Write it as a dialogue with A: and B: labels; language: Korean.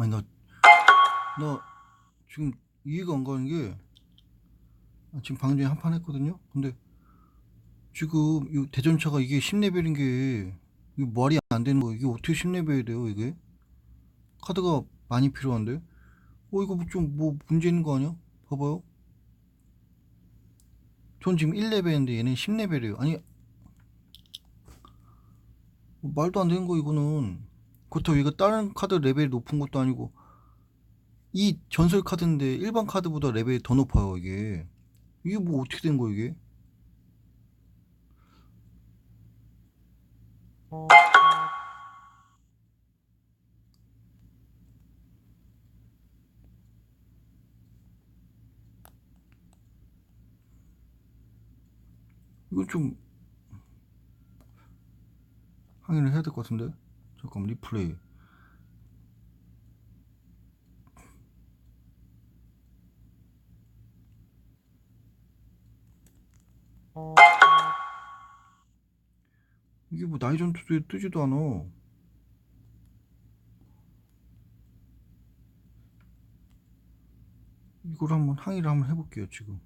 A: 아니 나 나 지금 이해가 안 가는 게 아, 지금 방금 전에 한 판 했거든요. 근데 지금 이 대전차가 이게 10레벨인 게 이게 말이 안 되는 거 이게 어떻게 10레벨이 돼요 이게? 카드가 많이 필요한데? 어 이거 좀 뭐 문제 있는 거 아니야? 봐봐요. 전 지금 1레벨인데 얘는 10레벨이에요. 아니 뭐 말도 안 되는 거 이거는 그렇다고 이거 다른 카드 레벨이 높은 것도 아니고 이 전설 카드인데 일반 카드보다 레벨이 더 높아요 이게. 이게 뭐 어떻게 된 거야 이게? 이거 좀 확인을 해야 될 것 같은데 잠깐 리플레이. 이게 뭐 나이 전투도에 뜨지도 않아. 이걸 한번 항의를 한번 해볼게요 지금